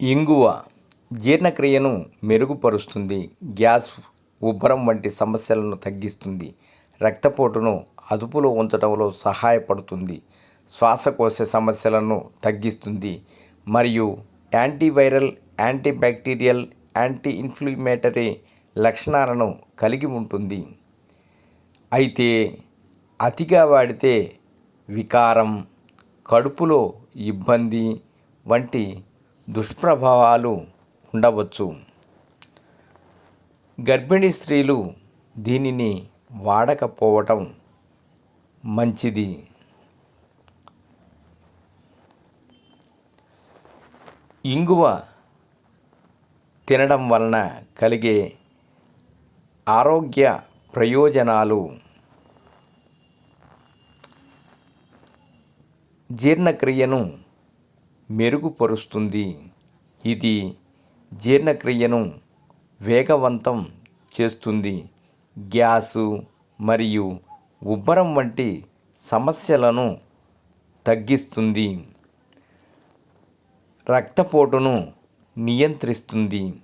ఇంగువ జీర్ణక్రియను మెరుగుపరుస్తుంది. గ్యాస్ ఉబ్బరం వంటి సమస్యలను తగ్గిస్తుంది. రక్తపోటును అదుపులో ఉంచడంలో సహాయపడుతుంది. శ్వాసకోశ సమస్యలను తగ్గిస్తుంది. మరియు యాంటీవైరల్ యాంటీబ్యాక్టీరియల్ యాంటీ ఇన్ఫ్లమేటరీ లక్షణాలను కలిగి ఉంటుంది. అయితే అతిగా వాడితే వికారం కడుపులో ఇబ్బంది వంటి దుష్ప్రభావాలు ఉండవచ్చు. గర్భిణీ స్త్రీలు దీనిని వాడకపోవటం మంచిది. ఇంగువ తినడం వలన కలిగే ఆరోగ్య ప్రయోజనాలు. జీర్ణక్రియను మెరుగుపరుస్తుంది. ఇది జీర్ణక్రియను వేగవంతం చేస్తుంది. గ్యాసు మరియు ఉబ్బరం వంటి సమస్యలను తగ్గిస్తుంది. రక్తపోటును నియంత్రిస్తుంది.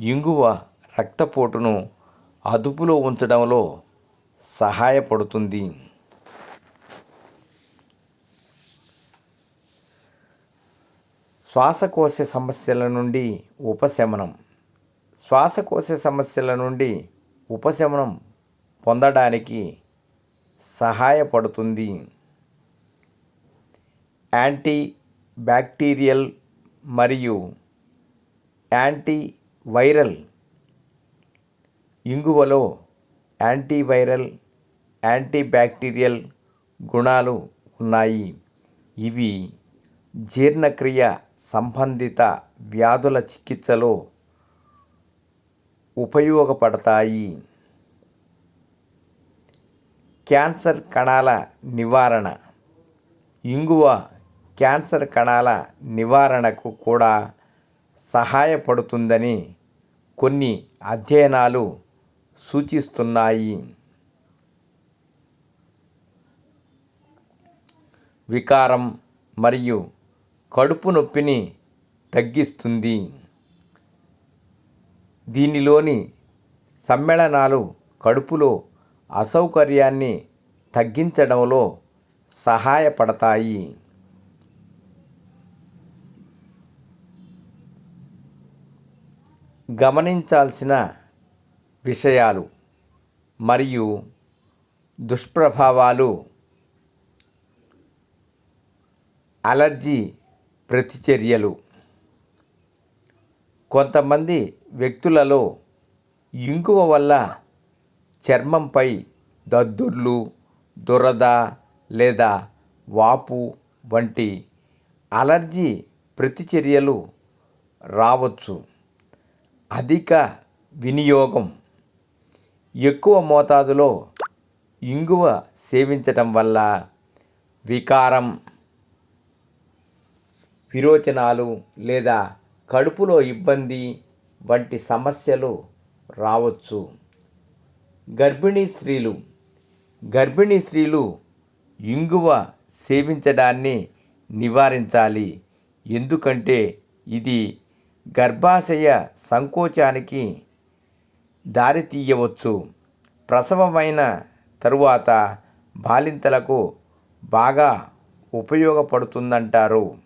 ఇంగువ రక్తపోటును అదుపులో ఉంచడంలో సహాయపడుతుంది. శ్వాసకోశ సమస్యల నుండి ఉపశమనం. శ్వాసకోశ సమస్యల నుండి ఉపశమనం పొందడానికి సహాయపడుతుంది. యాంటీ బ్యాక్టీరియల్ మరియు యాంటీ వైరల్ ఇంగువలో యాంటీవైరల్ యాంటీబ్యాక్టీరియల్ గుణాలు ఉన్నాయి. ఇవి జీర్ణక్రియ సంబంధిత వ్యాధుల చికిత్సలో ఉపయోగపడతాయి. క్యాన్సర్ కణాల నివారణ. ఇంగువ క్యాన్సర్ కణాల నివారణకు కూడా సహాయపడుతుందని కొన్ని అధ్యయనాలు సూచిస్తున్నాయి. వికారం మరియు కడుపు నొప్పిని తగ్గిస్తుంది. దీనిలోని సమ్మేళనాలు కడుపులో అసౌకర్యాన్ని తగ్గించడంలో సహాయపడతాయి. గమనించాల్సిన విషయాలు మరియు దుష్ప్రభావాలు అలర్జీ ప్రతిచర్యలు. కొంతమంది వ్యక్తులలో ఇంగువ వల్ల చర్మంపై దద్దుర్లు దురద లేదా వాపు వంటి అలర్జీ ప్రతిచర్యలు రావచ్చు. అధిక వినియోగం. ఎక్కువ మోతాదులో ఇంగువ సేవించటం వల్ల వికారం విరోచనాలు లేదా కడుపులో ఇబ్బంది వంటి సమస్యలు రావచ్చు. గర్భిణీ స్త్రీలు గర్భిణీ స్త్రీలు ఇంగువ సేవించడాన్ని నివారించాలి. ఎందుకంటే ఇది గర్భాశయ సంకోచానికి దారితీయవచ్చు. ప్రసవమైన తరువాత బాలింతలకు బాగా ఉపయోగపడుతుందంటారు.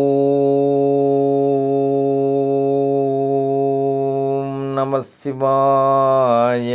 నమ శివాయ.